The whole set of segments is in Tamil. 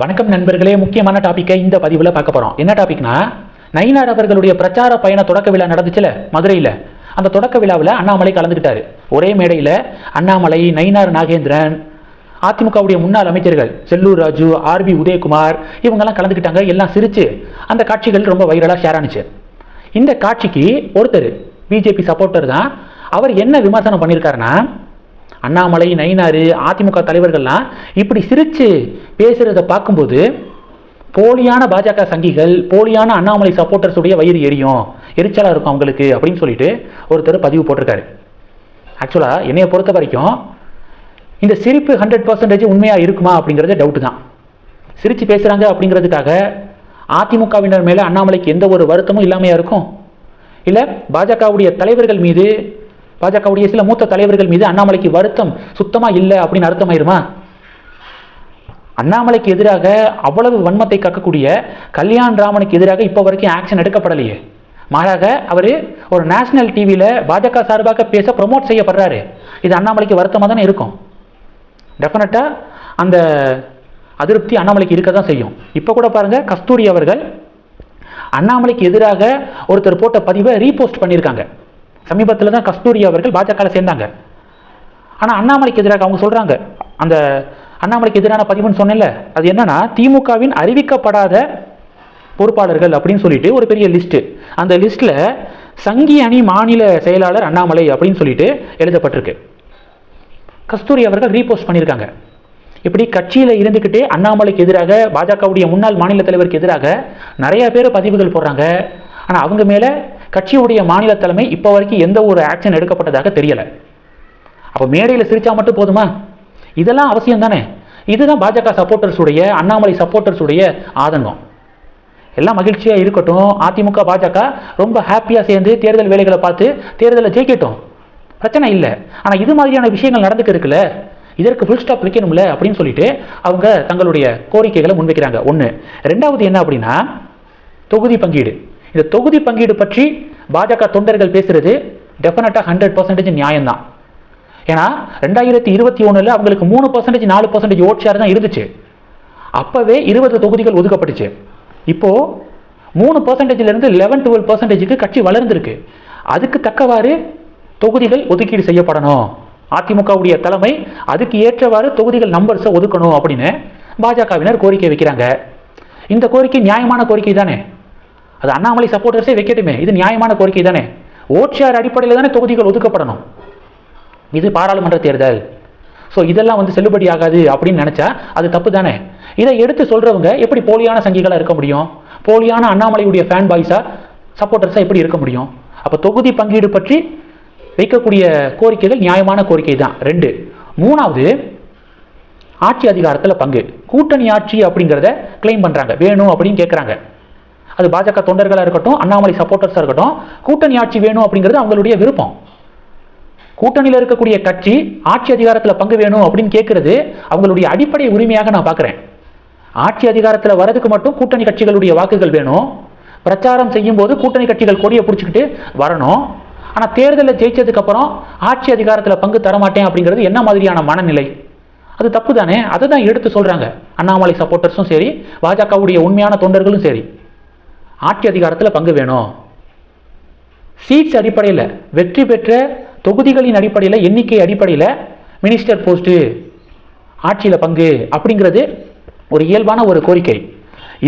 வணக்கம் நண்பர்களே முக்கியமான டாப்பிக்கை இந்த பதிவில் பார்க்க போகிறோம் என்ன டாபிக்னா நயினார் அவர்களுடைய பிரச்சார பயண தொடக்க விழா நடந்துச்சுல மதுரையில். அந்த தொடக்க விழாவில் அண்ணாமலை கலந்துக்கிட்டாரு ஒரே மேடையில் அண்ணாமலை நயினார் நாகேந்திரன் அதிமுகவுடைய முன்னாள் அமைச்சர்கள் செல்லூர் ராஜு ஆர்பி உதயகுமார் இவங்கெல்லாம் கலந்துக்கிட்டாங்க எல்லாம் சிரித்து அந்த காட்சிகள் ரொம்ப வைரலாக ஷேர் ஆனுச்சு. இந்த காட்சிக்கு ஒருத்தர் பிஜேபி சப்போர்ட்டர் தான் அவர் என்ன விமர்சனம் பண்ணியிருக்காருன்னா அண்ணாமலை நயினார் அதிமுக தலைவர்கள்லாம் இப்படி சிரித்து பேசுகிறத பார்க்கும்போது போலியான பாஜக சங்கிகள் போலியான அண்ணாமலை சப்போர்ட்டர்ஸுடைய வயிறு எரியும். எரிச்சலாக இருக்கும் அவங்களுக்கு அப்படின்னு சொல்லிட்டு ஒருத்தர் பதிவு போட்டிருக்காரு. ஆக்சுவலாக என்னைய பொறுத்த வரைக்கும் இந்த சிரிப்பு ஹண்ட்ரட் பர்சன்டேஜ் உண்மையாக இருக்குமா அப்படிங்கிறது டவுட்டு தான். சிரித்து பேசுகிறாங்க அப்படிங்கிறதுக்காக அதிமுகவினர் மேலே அண்ணாமலைக்கு எந்த ஒரு வருத்தமும் இல்லாமையாக இருக்கும்? இல்லை பாஜகவுடைய தலைவர்கள் மீது பாஜகவுடைய சில மூத்த தலைவர்கள் மீது அண்ணாமலைக்கு வருத்தம் சுத்தமாக இல்லை அப்படின்னு அர்த்தமாயிருமா? அண்ணாமலைக்கு எதிராக அவ்வளவு வன்மத்தை கக்கக்கூடிய கல்யாண் ராமனுக்கு எதிராக இப்போ வரைக்கும் ஆக்ஷன் எடுக்கப்படலையே. மாறாக அவர் ஒரு நேஷனல் டிவியில் பாஜக சார்பாக பேச ப்ரொமோட் செய்யப்படுறாரு. இது அண்ணாமலைக்கு வருத்தமாக தானே இருக்கும். டெஃபினட்டாக அந்த அதிருப்தி அண்ணாமலைக்கு இருக்க தான் செய்யும். இப்போ கூட பாருங்கள் கஸ்தூரி அவர்கள் அண்ணாமலைக்கு எதிராக ஒருத்தர் போட்ட பதிவை ரீபோஸ்ட் பண்ணியிருக்காங்க. சமீபத்தில் தான் கஸ்தூரி அவர்கள் பாஜகவில் சேர்ந்தாங்க. ஆனால் அண்ணாமலைக்கு எதிராக அவங்க சொல்கிறாங்க அந்த அண்ணாமலைக்கு எதிரான பதிவுன்னு சொன்னேன்ல அது என்னன்னா திமுகவின் அறிவிக்கப்படாத பொறுப்பாளர்கள் அப்படின்னு சொல்லிட்டு ஒரு பெரிய லிஸ்ட்டு அந்த லிஸ்ட்டில் சங்கி அணி மாநில செயலாளர் அண்ணாமலை அப்படின்னு சொல்லிட்டு எழுதப்பட்டிருக்கு. கஸ்தூரி அவர்கள் ரீபோஸ்ட் பண்ணியிருக்காங்க. இப்படி கட்சியில் இருந்துக்கிட்டே அண்ணாமலைக்கு எதிராக பாஜகவுடைய முன்னாள் மாநில தலைவருக்கு எதிராக நிறைய பேர் பதிவுகள் போடுறாங்க. ஆனால் அவங்க மேலே கட்சியுடைய மாநில தலைமை இப்போ வரைக்கும் எந்த ஒரு ஆக்ஷன் எடுக்கப்பட்டதாக தெரியலை. அப்போ மேடையில் சிரிச்சா மட்டும் போதுமா? இதெல்லாம் அவசியம் தானே. இதுதான் பாஜக சப்போர்ட்டர்ஸுடைய அண்ணாமலை சப்போர்ட்டர்ஸுடைய ஆதங்கம். எல்லாம் மகிழ்ச்சியாக இருக்கட்டும். அதிமுக பாஜக ரொம்ப ஹாப்பியாக சேர்ந்து தேர்தல் வேலைகளை பார்த்து தேர்தலை ஜெயிக்கட்டும். பிரச்சனை இல்லை. ஆனால் இது மாதிரியான விஷயங்கள் நடந்துக்கு இருக்குல்ல. இதற்கு ஃபுல் ஸ்டாப் வைக்கணும்ல அப்படின்னு சொல்லிட்டு அவங்க தங்களுடைய கோரிக்கைகளை முன்வைக்கிறாங்க. ஒன்று ரெண்டாவது என்ன அப்படின்னா தொகுதி பங்கீடு. இந்த தொகுதி பங்கீடு பற்றி பாஜக தொண்டர்கள் பேசுறது டெஃபினட்டாக ஹண்ட்ரட் பர்சன்டேஜ் நியாயம்தான். ஏன்னா ரெண்டாயிரத்தி இருபத்தி ஒன்றில் அவங்களுக்கு மூணு பர்சன்டேஜ் நாலு பர்சன்டேஜ் ஓட் ஷேர் தான் இருந்துச்சு. அப்போவே இருபது தொகுதிகள் ஒதுக்கப்பட்டுச்சு. இப்போ மூணு பர்சன்டேஜ்லேருந்து லெவன் டுவெல் பர்சன்டேஜுக்கு கட்சி வளர்ந்துருக்கு. அதுக்கு தக்கவாறு தொகுதிகள் ஒதுக்கீடு செய்யப்படணும். அதிமுகவுடைய தலைமை அதுக்கு ஏற்றவாறு தொகுதிகள் நம்பர்ஸை ஒதுக்கணும் அப்படின்னு பாஜகவினர் கோரிக்கை வைக்கிறாங்க. இந்த கோரிக்கை நியாயமான கோரிக்கை தானே? அது அண்ணாமலை சப்போர்ட்டர்ஸே வைக்கட்டுமே. இது நியாயமான கோரிக்கை தானே. ஓட்சியார் அடிப்படையில் தானே தொகுதிகள் ஒதுக்கப்படணும். இது பாராளுமன்ற தேர்தல். ஸோ இதெல்லாம் வந்து செல்லுபடி ஆகாது அப்படின்னு நினச்சா அது தப்பு தானே. இதை எடுத்து சொல்கிறவங்க எப்படி போலியான சங்கிகளாக இருக்க முடியும்? போலியான அண்ணாமலையுடைய ஃபேன் பாய்ஸாக சப்போர்ட்டர்ஸாக எப்படி இருக்க முடியும்? அப்போ தொகுதி பங்கீடு பற்றி வைக்கக்கூடிய கோரிக்கைகள் நியாயமான கோரிக்கை தான். ரெண்டு. மூணாவது ஆட்சி அதிகாரத்தில் பங்கு. கூட்டணி ஆட்சி அப்படிங்கிறத கிளைம் பண்ணுறாங்க வேணும் அப்படின்னு கேட்குறாங்க அது பாஜக தொண்டர்களாக இருக்கட்டும் அண்ணாமலை சப்போர்ட்டர்ஸாக இருக்கட்டும் கூட்டணி ஆட்சி வேணும் அப்படிங்கிறது அவங்களுடைய விருப்பம். கூட்டணியில் இருக்கக்கூடிய கட்சி ஆட்சி அதிகாரத்தில் பங்கு வேணும் அப்படின்னு கேட்கறது அவங்களுடைய அடிப்படை உரிமையாக நான் பார்க்குறேன் ஆட்சி அதிகாரத்தில் வரதுக்கு மட்டும் கூட்டணி கட்சிகளுடைய வாக்குகள் வேணும். பிரச்சாரம் செய்யும் போது கூட்டணி கட்சிகள் கொடியை பிடிச்சிக்கிட்டு வரணும். ஆனால் தேர்தலில் ஜெயிச்சதுக்கப்புறம் ஆட்சி அதிகாரத்தில் பங்கு தரமாட்டேன் அப்படிங்கிறது என்ன மாதிரியான மனநிலை? அது தப்பு தானே அதை தான் எடுத்து சொல்கிறாங்க அண்ணாமலை சப்போர்ட்டர்ஸும் சரி பாஜகவுடைய உண்மையான தொண்டர்களும் சரி. ஆட்சி அதிகாரத்தில் பங்கு வேணும். சீட்ஸ் அடிப்படையில் வெற்றி பெற்ற தொகுதிகளின் அடிப்படையில் எண்ணிக்கை அடிப்படையில் மினிஸ்டர் போஸ்ட்டு ஆட்சியில் பங்கு அப்படிங்கிறது ஒரு இயல்பான ஒரு கோரிக்கை.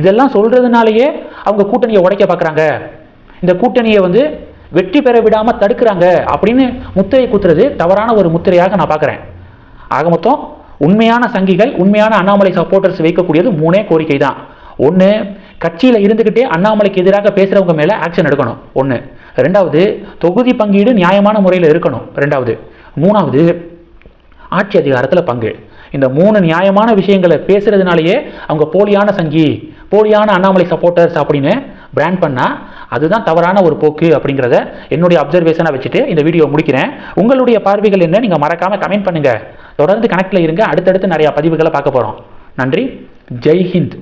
இதெல்லாம் சொல்கிறதுனாலேயே அவங்க கூட்டணியை உடைக்க பார்க்குறாங்க இந்த கூட்டணியை வந்து வெற்றி பெற விடாமல் தடுக்கிறாங்க அப்படின்னு முத்திரை குத்துறது தவறான ஒரு முத்திரையாக நான் பார்க்குறேன் ஆக மொத்தம் உண்மையான சங்கிகள் உண்மையான அண்ணாமலை சப்போர்ட்டர்ஸ் வைக்கக்கூடியது மூணே கோரிக்கை தான் ஒன்று கட்சியில் இருந்துக்கிட்டே அண்ணாமலைக்கு எதிராக பேசுகிறவங்க மேலே ஆக்ஷன் எடுக்கணும். ஒன்று ரெண்டாவது தொகுதி பங்கீடு நியாயமான முறையில் இருக்கணும். ரெண்டாவது. மூணாவது ஆட்சி அதிகாரத்தில் பங்கு. இந்த மூணு நியாயமான விஷயங்களை பேசுகிறதுனாலேயே அவங்க போலியான சங்கி போலியான அண்ணாமலை சப்போர்ட்டர்ஸ் அப்படின்னு பிராண்ட் பண்ணால் அதுதான் தவறான ஒரு போக்கு அப்படிங்கிறத என்னுடைய அப்சர்வேஷனாக வச்சுட்டு இந்த வீடியோ முடிக்கிறேன். உங்களுடைய பார்வைகள் என்ன? நீங்கள் மறக்காமல் கமெண்ட் பண்ணுங்கள் தொடர்ந்து கனெக்டில் இருங்க. அடுத்தடுத்து நிறையா பதிவுகளை பார்க்க போகிறோம் நன்றி. ஜெய்ஹிந்த்